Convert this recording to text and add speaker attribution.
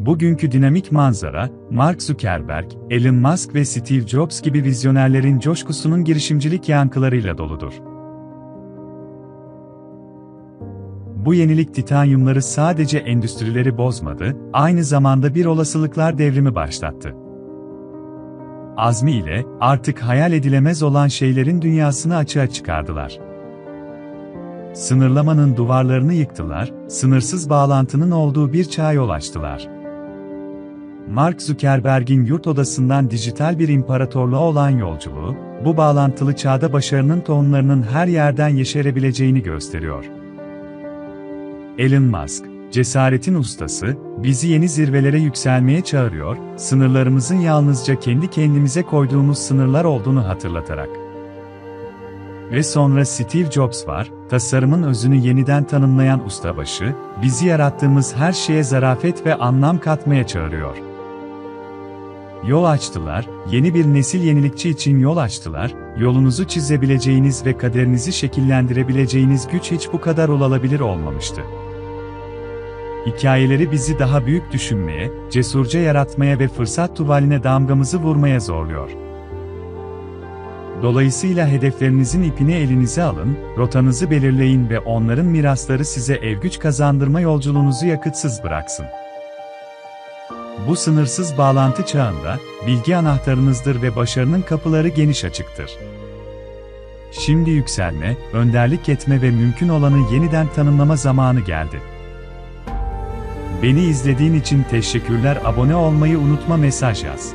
Speaker 1: Bugünkü dinamik manzara, Mark Zuckerberg, Elon Musk ve Steve Jobs gibi vizyonerlerin coşkusunun girişimcilik yankılarıyla doludur. Bu yenilik titanyumları sadece endüstrileri bozmadı, aynı zamanda bir olasılıklar devrimi başlattı. Azmi ile, artık hayal edilemez olan şeylerin dünyasını açığa çıkardılar. Sınırlamanın duvarlarını yıktılar, sınırsız bağlantının olduğu bir çağa yol açtılar. Mark Zuckerberg'in yurt odasından dijital bir imparatorluğa olan yolculuğu, bu bağlantılı çağda başarının tohumlarının her yerden yeşerebileceğini gösteriyor. Elon Musk, cesaretin ustası, bizi yeni zirvelere yükselmeye çağırıyor, sınırlarımızın yalnızca kendi kendimize koyduğumuz sınırlar olduğunu hatırlatarak. Ve sonra Steve Jobs var, tasarımın özünü yeniden tanımlayan ustabaşı, bizi yarattığımız her şeye zarafet ve anlam katmaya çağırıyor. Yol açtılar, yeni bir nesil yenilikçi için yol açtılar, yolunuzu çizebileceğiniz ve kaderinizi şekillendirebileceğiniz güç hiç bu kadar olabilir olmamıştı. Hikayeleri bizi daha büyük düşünmeye, cesurca yaratmaya ve fırsat tuvaline damgamızı vurmaya zorluyor. Dolayısıyla hedeflerinizin ipini elinize alın, rotanızı belirleyin ve onların mirasları size evgüç kazandırma yolculuğunuzu yakıtsız bıraksın. Bu sınırsız bağlantı çağında, bilgi anahtarınızdır ve başarının kapıları geniş açıktır. Şimdi yükselme, önderlik etme ve mümkün olanı yeniden tanımlama zamanı geldi. Beni izlediğin için teşekkürler. Abone olmayı unutma mesaj yaz.